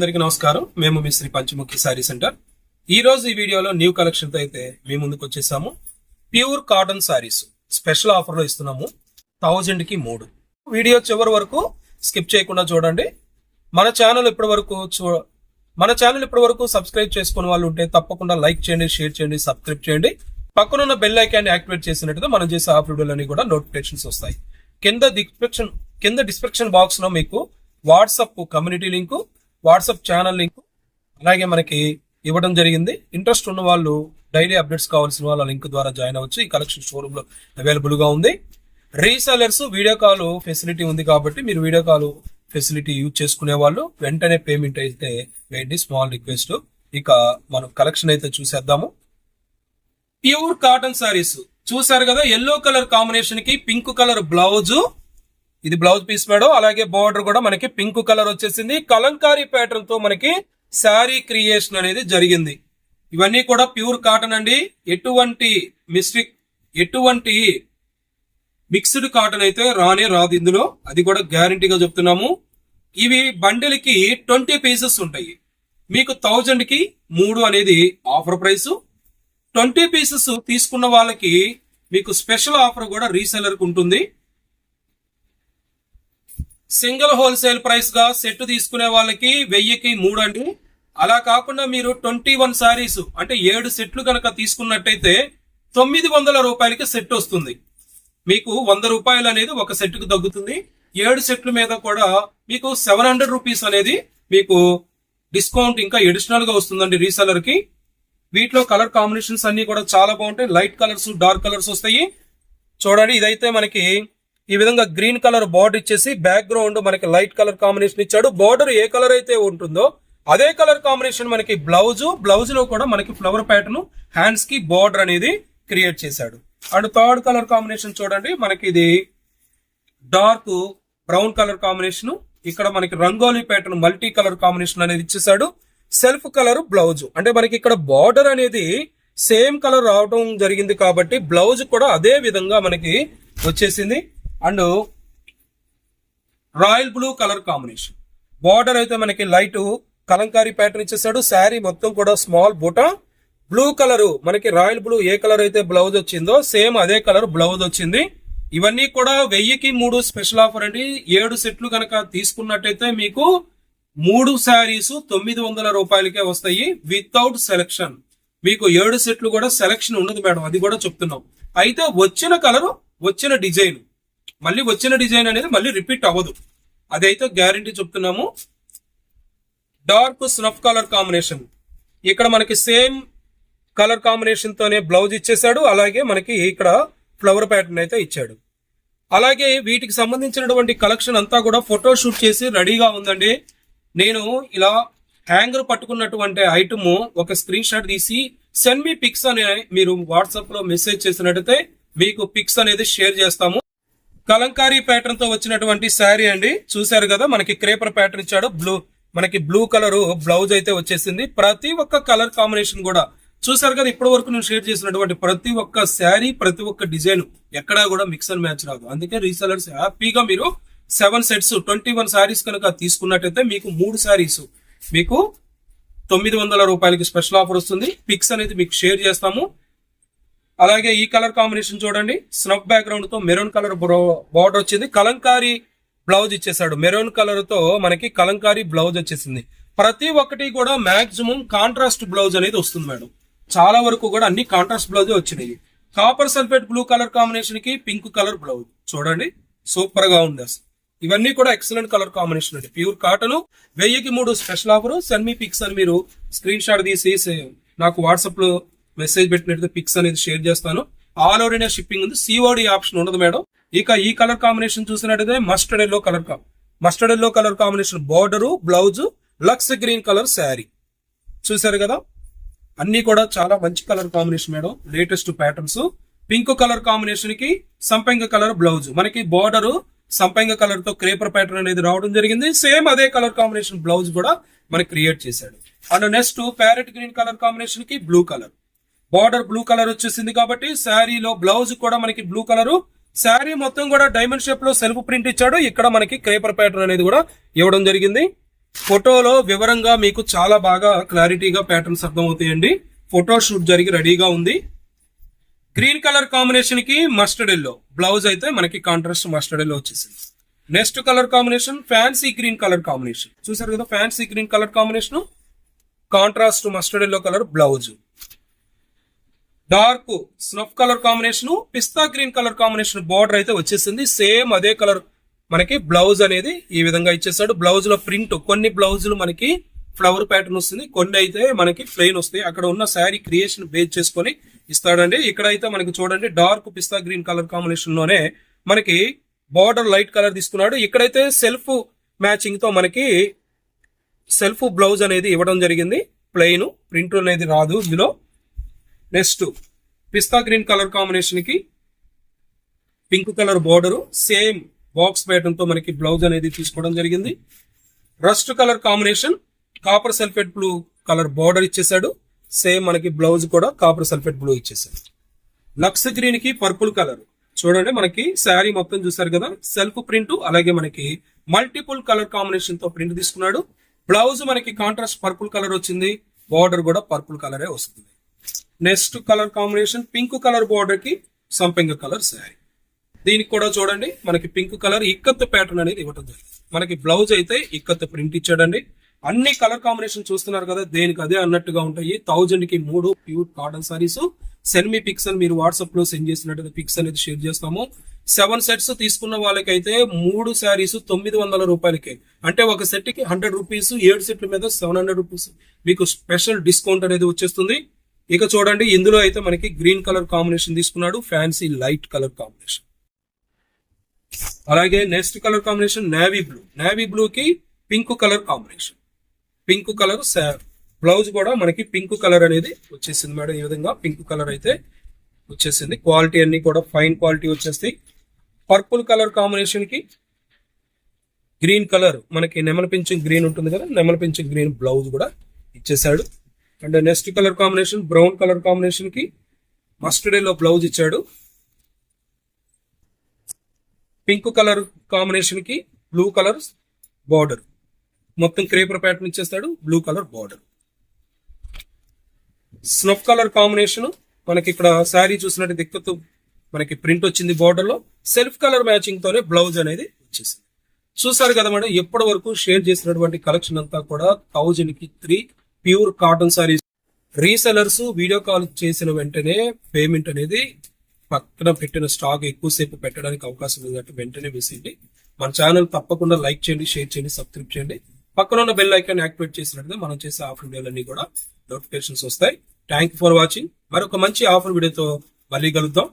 అందరికీ నమస్కారం. మేము మీ శ్రీ పంచముఖి శారీ సెంటర్. ఈ రోజు ఈ వీడియోలో న్యూ కలెక్షన్తో అయితే మీ ముందుకు వచ్చేసాము. ప్యూర్ కాటన్ శారీస్ స్పెషల్ ఆఫర్లో ఇస్తున్నాము. థౌజండ్కి మూడు. వీడియో చివరి వరకు స్కిప్ చేయకుండా చూడండి. మన ఛానల్ ఇప్పటి వరకు చూ మన ఛానల్ ఇప్పటి వరకు సబ్స్క్రైబ్ చేసుకున్న వాళ్ళు ఉంటే తప్పకుండా లైక్ చేయండి షేర్ చేయండి సబ్స్క్రైబ్ చేయండి. పక్కనున్న బెల్ ఐకాన్ యాక్టివేట్ చేసినట్టుగా మనం చేసే ఆఫ్ వీడియోలన్నీ కూడా నోటిఫికేషన్స్ వస్తాయి. కింద డిస్క్రిప్షన్ కింద డిస్క్రిప్షన్ బాక్స్లో మీకు WhatsApp community link WhatsApp channel link అలాగే మనకి ఇవ్వడం జరిగింది. ఇంట్రెస్ట్ ఉన్న వాళ్ళు డైలీ అప్డేట్స్ కావాల్సిన వాళ్ళ లింక్ ద్వారా జాయిన్ అవ్వచ్చు. ఈ కలెక్షన్ షోరూమ్లో అవైలబుల్గా ఉంది. రీసెలర్స్ వీడియో కాల్ ఫెసిలిటీ ఉంది కాబట్టి మీరు వీడియో కాల్ ఫెసిలిటీ యూజ్ చేసుకునే వాళ్ళు వెంటనే పేమెంట్ అయితే వేయండి. స్మాల్ రిక్వెస్ట్ ఇక మనం కలెక్షన్ అయితే చూసేద్దాము. ప్యూర్ కాటన్ సారీస్ చూసారు కదా? ఎల్లో కలర్ కాంబినేషన్కి పింక్ కలర్ బ్లౌజు. ఇది బ్లౌజ్ పీస్ మేడం అలాగే బార్డర్ కూడా మనకి పింక్ కలర్ వచ్చేసింది. కలంకారీ ప్యాటర్న్తో మనకి శారీ క్రియేషన్ అనేది జరిగింది. ఇవన్నీ కూడా ప్యూర్ కాటన్ అండి. ఎటువంటి మిస్టిక్ ఎటువంటి మిక్స్డ్ కాటన్ అయితే రానే రాదు ఇందులో. అది కూడా గ్యారంటీగా చెప్తున్నాము. ఇవి బండిల్కి ట్వంటీ పీసెస్ ఉంటాయి. మీకు థౌజండ్కి మూడు అనేది ఆఫర్ ప్రైస్ ట్వంటీ పీసెస్ తీసుకున్న వాళ్ళకి మీకు స్పెషల్ ఆఫర్ కూడా రీసెలర్కి ఉంటుంది. సింగిల్ హోల్సేల్ ప్రైస్గా సెట్ తీసుకునే వాళ్ళకి వెయ్యికి మూడు అండి అలా కాకుండా మీరు ట్వంటీ వన్ సారీస్ అంటే ఏడు సెట్లు కనుక తీసుకున్నట్టయితే తొమ్మిది వందల రూపాయలకి సెట్ వస్తుంది. మీకు వంద రూపాయలు అనేది ఒక సెట్కు తగ్గుతుంది. ఏడు సెట్ల మీద కూడా మీకు సెవెన్ హండ్రెడ్ రూపీస్ అనేది మీకు డిస్కౌంట్ ఇంకా ఎడిషనల్గా వస్తుందండి రీసెలర్కి వీటిలో కలర్ కాంబినేషన్స్ అన్ని కూడా చాలా బాగుంటాయి. లైట్ కలర్స్ డార్క్ కలర్స్ వస్తాయి. చూడండి ఇదైతే మనకి ఈ విధంగా గ్రీన్ కలర్ బార్డర్ ఇచ్చేసి బ్యాక్ గ్రౌండ్ మనకి లైట్ కలర్ కాంబినేషన్ ఇచ్చాడు. బార్డర్ ఏ కలర్ అయితే ఉంటుందో అదే కలర్ కాంబినేషన్ మనకి బ్లౌజ్. బ్లౌజ్లో కూడా మనకి ఫ్లవర్ ప్యాటర్న్ హ్యాండ్స్కి బార్డర్ అనేది క్రియేట్ చేశాడు. అండ్ థర్డ్ కలర్ కాంబినేషన్ చూడండి. మనకి ఇది డార్క్ బ్రౌన్ కలర్ కాంబినేషన్. ఇక్కడ మనకి rangoli pattern multi colour combination అనేది ఇచ్చేసాడు సెల్ఫ్ కలర్ బ్లౌజ్. అంటే మనకి ఇక్కడ బార్డర్ అనేది సేమ్ కలర్ రావడం జరిగింది కాబట్టి బ్లౌజ్ కూడా అదే విధంగా మనకి వచ్చేసింది. And royal blue colour combination. Border అయితే మనకి లైట్ కలంకారీ ప్యాటర్న్ ఇచ్చేసాడు. శారీ మొత్తం కూడా స్మాల్ బుట. బ్లూ కలర్ మనకి రాయల్ బ్లూ ఏ కలర్ అయితే బ్లౌజ్ వచ్చిందో సేమ్ అదే కలర్ బ్లౌజ్ వచ్చింది. ఇవన్నీ కూడా వెయ్యికి మూడు స్పెషల్ ఆఫర్ అండి. ఏడు సెట్లు కనుక తీసుకున్నట్టయితే మీకు మూడు శారీస్ తొమ్మిది వందల రూపాయలకే వస్తాయి వితౌట్ సెలెక్షన్. మీకు ఏడు సెట్లు కూడా సెలెక్షన్ ఉండదు మేడం అది కూడా చెప్తున్నాం. అయితే వచ్చిన కలర్ వచ్చిన డిజైన్. మళ్ళీ వచ్చిన డిజైన్ అనేది మళ్ళీ రిపీట్ అవ్వదు. అదైతే గ్యారంటీ చెప్తున్నాము. Dark snuff colour combination. ఇక్కడ మనకి సేమ్ కలర్ కాంబినేషన్ తోనే బ్లౌజ్ ఇచ్చేసాడు అలాగే మనకి ఇక్కడ ఫ్లవర్ ప్యాటర్న్ అయితే ఇచ్చాడు. అలాగే వీటికి సంబంధించినటువంటి కలెక్షన్ అంతా కూడా ఫోటో షూట్ చేసి రెడీగా ఉందండి. నేను ఇలా హ్యాంగర్ పట్టుకున్నటువంటి ఐటమ్ ఒక స్క్రీన్ షాట్ తీసి సెండ్ మీ పిక్స్ అనే మీరు వాట్సాప్లో మెసేజ్ చేసినట్టయితే మీకు పిక్స్ అనేది షేర్ చేస్తాము. కలంకారీ ప్యాటర్న్తో వచ్చినటువంటి శారీ అండి. చూశారు కదా మనకి క్రేపర్ ప్యాటర్న్ ఇచ్చాడు. బ్లూ మనకి బ్లూ కలర్ బ్లౌజ్ అయితే వచ్చేసింది. ప్రతి ఒక్క కలర్ కాంబినేషన్ కూడా చూసారు కదా ఇప్పటి వరకు నేను షేర్ చేసినటువంటి ప్రతి ఒక్క శారీ ప్రతి ఒక్క డిజైన్ ఎక్కడా కూడా మిక్స్ అండ్ మ్యాచ్ రాదు. అందుకే రీసెలర్స్ హ్యాపీగా మీరు seven sets twenty one saris కనుక తీసుకున్నట్టయితే మీకు మూడు శారీస్ మీకు తొమ్మిది వందల రూపాయలకి స్పెషల్ ఆఫర్ వస్తుంది. పిక్స్ అనేది మీకు షేర్ చేస్తాము. అలాగే ఈ కలర్ కాంబినేషన్ చూడండి. స్నబ్ బ్యాక్గ్రౌండ్తో మెరూన్ కలర్ బార్డర్ వచ్చింది. కలంకారీ బ్లౌజ్ ఇచ్చేసాడు మెరూన్ కలర్తో మనకి కలంకారీ బ్లౌజ్ వచ్చేసింది. ప్రతి ఒక్కటి కూడా మాక్సిమం కాంట్రాస్ట్ బ్లౌజ్ అనేది వస్తుంది మేడం. చాలా వరకు కూడా అన్ని కాంట్రాస్ట్ బ్లౌజ్ వచ్చినాయి. కాపర్ సల్ఫేట్ బ్లూ కలర్ కాంబినేషన్కి పింక్ కలర్ బ్లౌజ్. చూడండి. సూపర్గా ఉంది అసలు. ఇవన్నీ కూడా ఎక్సలెంట్ కలర్ కాంబినేషన్ అండి. Pure cotton. వెయ్యికి మూడు special offer. Send me me pics అని మీరు స్క్రీన్ షాట్ తీసి నాకు వాట్సాప్లో మెసేజ్ పెట్టినట్టు పిక్స్ అనేది షేర్ చేస్తాను. ఆల్ ఓవర్ ఇండియా షిప్పింగ్ ఉంది. సిఓడి ఆప్షన్ ఉండదు మేడం. ఇక ఈ కలర్ కాంబినేషన్ చూసినట్టయితే mustard yellow colour mustard yellow colour combination border blouse Lux green colour sari. చూసారు కదా? అన్ని కూడా చాలా మంచి colour combination madam. Latest patterns. Pink colour కాంబినేషన్కి సంపంగ కలర్ బ్లౌజ్. మనకి బార్డర్ సంపంగ కలర్తో క్రేపర్ ప్యాటర్న్ అనేది రావడం జరిగింది. సేమ్ అదే కలర్ కాంబినేషన్ బ్లౌజ్ కూడా మనకి క్రియేట్ చేశాడు. And next parrot green colour కాంబినేషన్కి blue colour. Border blue colour వచ్చేసింది కాబట్టి శారీలో బ్లౌజ్ కూడా మనకి బ్లూ కలరు. శారీ మొత్తం కూడా డైమండ్ షేప్లో సెల్ఫ్ ప్రింట్ ఇచ్చాడు. ఇక్కడ మనకి క్రేపర్ ప్యాటర్న్ అనేది కూడా ఇవ్వడం జరిగింది. ఫోటోలో వివరంగా మీకు చాలా బాగా క్లారిటీగా ప్యాటర్న్స్ అర్థమవుతాయండి. ఫోటో షూట్ జరిగి రెడీగా ఉంది. గ్రీన్ కలర్ కాంబినేషన్కి మస్టర్డ్ ఎల్లో. బ్లౌజ్ అయితే మనకి కాంట్రాస్ట్ మస్టర్డ్ ఎల్లో వచ్చేసింది. Next colour combination fancy green colour combination. చూసారు కదా fancy green colour combination? Contrast mustard yellow colour blouse. Dark snuff colour combination pista green colour combination border అయితే వచ్చేసింది. Same అదే colour మనకి blouse అనేది ఈ విధంగా ఇచ్చేసాడు. బ్లౌజ్లో ప్రింట్ కొన్ని బ్లౌజులు మనకి ఫ్లవర్ ప్యాటర్న్ వస్తుంది. కొన్ని అయితే మనకి ప్లెయిన్ వస్తాయి. అక్కడ ఉన్న శారీ క్రియేషన్ బేస్ చేసుకొని ఇస్తాడండి. ఇక్కడ అయితే మనకి చూడండి డార్క్ పిస్తా గ్రీన్ కలర్ కాంబినేషన్లోనే మనకి బార్డర్ లైట్ కలర్ తీసుకున్నాడు. ఇక్కడైతే సెల్ఫ్ మ్యాచింగ్తో మనకి సెల్ఫ్ బ్లౌజ్ అనేది ఇవ్వడం జరిగింది. ప్లెయిన్ ప్రింట్ అనేది రాదు ఇందులో. నెక్స్ట్ పిస్తా గ్రీన్ కలర్ కాంబినేషన్కి pink colour border same box ప్యాటర్న్తో మనకి బ్లౌజ్ అనేది తీసుకోవడం జరిగింది. Rust colour combination copper sulphate blue colour border ఇచ్చేసాడు సేమ్ మనకి బ్లౌజ్ కూడా కాపర్ సల్ఫేట్ బ్లూ ఇచ్చేసాడు లక్స్ గ్రీన్కి పర్పుల్ కలర్. చూడండి మనకి శారీ మొత్తం చూసారు కదా సెల్ఫ్ ప్రింట్ అలాగే మనకి మల్టిపుల్ కలర్ కాంబినేషన్తో ప్రింట్ తీసుకున్నాడు. బ్లౌజ్ మనకి కాంట్రాస్ట్ పర్పుల్ కలర్ వచ్చింది బార్డర్ కూడా పర్పుల్ కలరే వస్తుంది. Next colour combination pink colour బార్డర్కి సంపెంగ కలర్ శారీ. దీనికి కూడా చూడండి మనకి పింక్ కలర్ ఇక్కత్ ప్యాటర్న్ అనేది ఇవ్వటం జరిగింది. మనకి బ్లౌజ్ అయితే ఇక్కత్ ప్రింట్ ఇచ్చాడండి. అన్ని కలర్ కాంబినేషన్ చూస్తున్నారు కదా దేనికి అదే అన్నట్టుగా ఉంటాయి. థౌజండ్కి మూడు pure cotton saris send me me pics అని మీరు వాట్సాప్లో సెండ్ చేసినట్టు పిక్స్ అనేది షేర్ చేస్తాము. సెవెన్ సెట్స్ తీసుకున్న వాళ్ళకైతే మూడు శారీస్ తొమ్మిది వందల రూపాయలకే. అంటే ఒక సెట్కి హండ్రెడ్ రూపీస్ ఏడు సెట్ల మీద సెవెన్ హండ్రెడ్ రూపీస్ మీకు స్పెషల్ డిస్కౌంట్ అనేది వచ్చేస్తుంది. ఇక చూడండి ఇందులో అయితే మనకి గ్రీన్ కలర్ కాంబినేషన్ తీసుకున్నాడు ఫ్యాన్సీ లైట్ కలర్ కాంబినేషన్ అలాగే next colour combination navy blue navy బ్లూకి pink colour combination pink colour blouse కూడా మనకి పింక్ కలర్ అనేది వచ్చేసింది మేడం ఈ విధంగా పింక్ కలర్ అయితే వచ్చేసింది. క్వాలిటీ అన్ని కూడా ఫైన్ క్వాలిటీ వచ్చేస్తాయి. పర్పుల్ కలర్ కాంబినేషన్కి గ్రీన్ కలర్ మనకి నెమల పింఛన్ గ్రీన్ ఉంటుంది కదా నెమల పింఛన్ గ్రీన్ బ్లౌజ్ కూడా ఇచ్చేసాడు and next colour combination brown colour కాంబినేషన్కి మస్టర్డ్ ఎల్లో బ్లౌజ్ ఇచ్చాడు. పింక్ కలర్ కాంబినేషన్కి బ్లూ కలర్ బార్డర్. మొత్తం క్రేపర్ ప్యాటర్న్ ఇచ్చేస్తాడు blue colour border. Snuff colour combination మనకి ఇక్కడ శారీ చూసినట్టు దిక్కుతూ మనకి ప్రింట్ వచ్చింది బార్డర్లో. సెల్ఫ్ కలర్ మ్యాచింగ్ తోనే బ్లౌజ్ అనేది వచ్చేసింది. చూసారు కదా మేడం ఎప్పటి వరకు షేర్ చేసినటువంటి కలెక్షన్ అంతా కూడా థౌజండ్కి three pure cotton saris. Resellers video call చేసిన వెంటనే పేమెంట్ అనేది పక్కన పెట్టిన స్టాక్ ఎక్కువసేపు పెట్టడానికి అవకాశం ఉందంటే వెంటనే వేసేయండి. మన ఛానల్ తప్పకుండా లైక్ చేయండి షేర్ చేయండి సబ్స్క్రైబ్ చేయండి. పక్కన ఉన్న బెల్ ఐకాన్ యాక్టివేట్ చేసినట్లయితే మనం చేసే ఆఫర్ వీడియోలన్నీ కూడా నోటిఫికేషన్స్ వస్తాయి. థ్యాంక్ ఫర్ వాచింగ్ మరొక మంచి ఆఫర్ వీడియోతో మళ్ళీ కలుద్దాం.